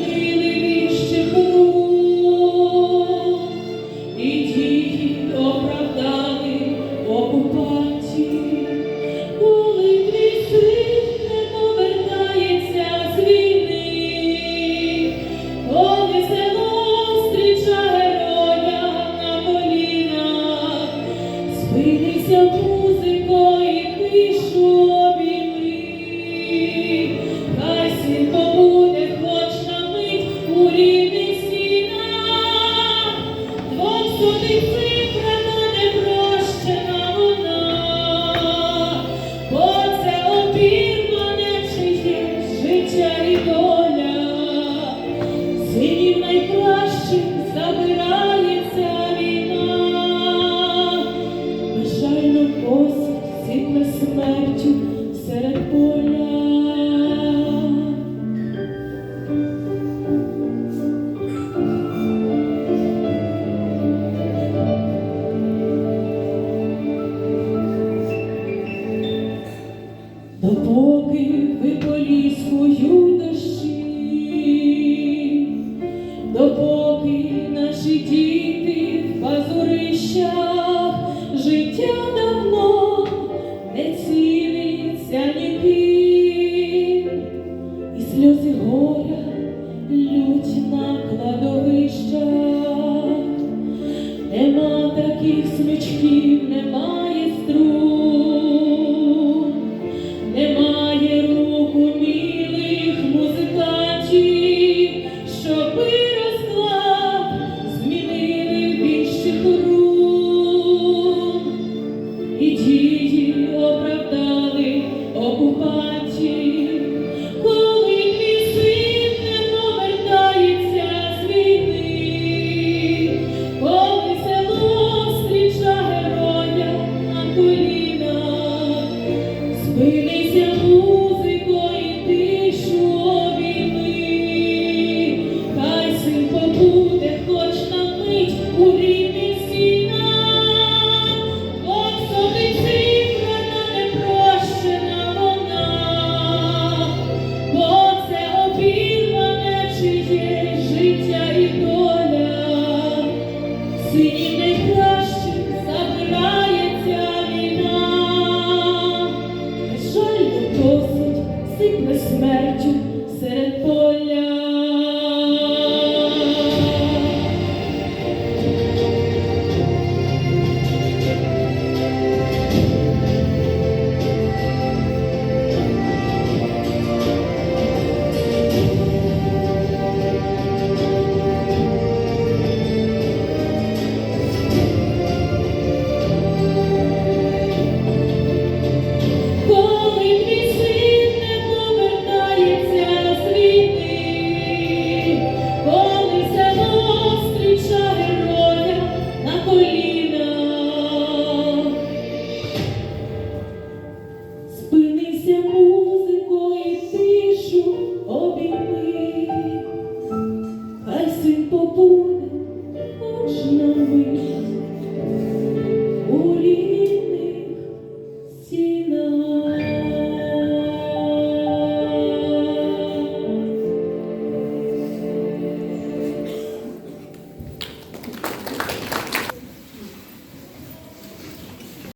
believe. Бо це опір мене, чи є життя і доля. поліскою дощі, допоки наші діти в пазурищах життя давно не ціниться ніким, і сльози горя лють на кладовищах, нема таких смічків, немає струн. Thank you.